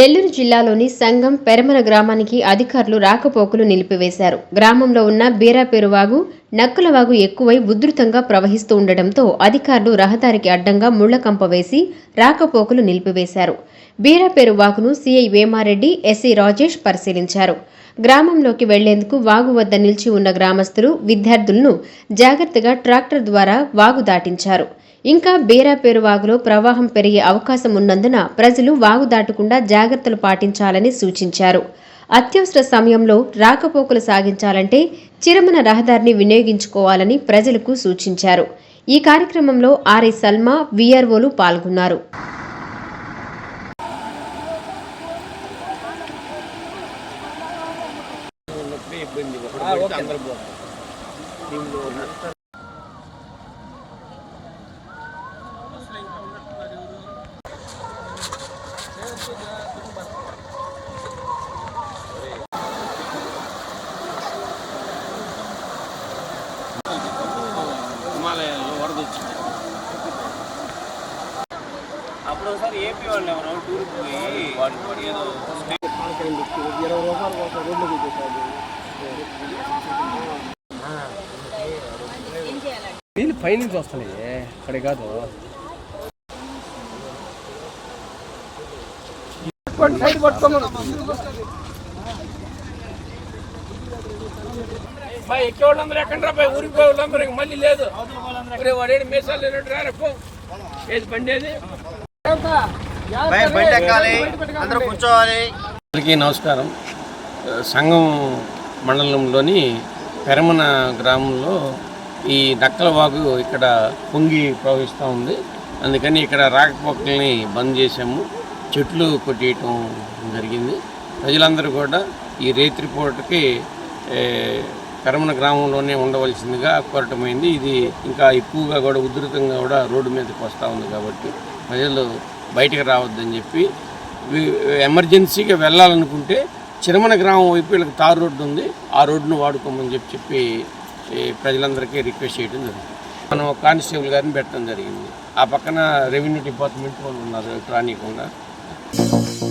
నెల్లూరు జిల్లాలోని సంగం పెరమల గ్రామానికి అధికారులు రాకపోకలు నిలిపివేశారు. గ్రామంలో ఉన్న బీరాపేరువాగు నక్కలవాగు ఎక్కువై ఉధృతంగా ప్రవహిస్తూ ఉండటంతో అధికారులు రహదారికి అడ్డంగా ముళ్ళకంప వేసి రాకపోకలు నిలిపివేశారు. బీరాపేరు వాగును సీఐ వేమారెడ్డి ఎస్సీ రాజేష్ పరిశీలించారు. గ్రామంలోకి వెళ్ళేందుకు వాగు వద్ద నిలిచి ఉన్న గ్రామస్తులు విద్యార్థులను జాగ్రత్తగా ట్రాక్టర్ ద్వారా వాగు దాటించారు. ఇంకా బీరాపేరు వాగులో ప్రవాహం పెరిగే అవకాశం ఉన్నందున ప్రజలు వాగు దాటకుండా జాగ్రత్తలు పాటించాలని సూచించారు. అత్యవసర సమయంలో రాకపోకలు సాగించాలంటే చిరమన రహదారిని వినియోగించుకోవాలని ప్రజలకు సూచించారు. ఈ కార్యక్రమంలో ఆర్ఐ సల్మా వీఆర్ఓలు పాల్గొన్నారు. ఇబ్బంది హిమాలయాల్లో వరద వచ్చింది అప్పుడు ఒకసారి ఏపీ వాళ్ళు ఎవరో టూర్ పోయి వాడికి వాడు ఏదో ఇరవై రూపాయలు కోసం రోడ్లు చూపించాలి నీళ్ళు పైనుంచి వస్తున్నాయి అక్కడ కాదు. బాయ్ ఎక్కడ ఊరికి పోయి వాళ్ళందరూ ఇంక మళ్ళీ లేదు. ఒరే వాడేడు మీసాలు లేనట్టు ఏది పండేది బండి ఎక్కాలి. అందరూ కూర్చోవాలి. అందరికీ నమస్కారం. సంగం మండలంలోని పెరమన గ్రామంలో ఈ నక్కలవాగు ఇక్కడ పొంగి ప్రవహిస్తూ ఉంది. అందుకని ఇక్కడ రాకపోకల్ని బంద్ చేశాము. చెట్లు కొట్టేయటం జరిగింది. ప్రజలందరూ కూడా ఈ రేత్రిపూటకి పూటకి గ్రామంలోనే ఉండవలసిందిగా కోరటమైంది. ఇది ఇంకా ఎక్కువగా కూడా ఉధృతంగా కూడా రోడ్డు మీదకి వస్తూ ఉంది కాబట్టి ప్రజలు బయటకు రావద్దని చెప్పి ఎమర్జెన్సీగా వెళ్ళాలనుకుంటే చిరమన గ్రామం వైపు వీళ్ళకి తారు రోడ్డు ఉంది. ఆ రోడ్డును వాడుకోమని చెప్పి చెప్పి ప్రజలందరికీ రిక్వెస్ట్ చేయడం జరిగింది. మనం కానిస్టేబుల్ గారిని పెట్టడం జరిగింది. ఆ పక్కన రెవెన్యూ డిపార్ట్మెంట్ వాళ్ళు ఉన్నారు రానియకుండా Thank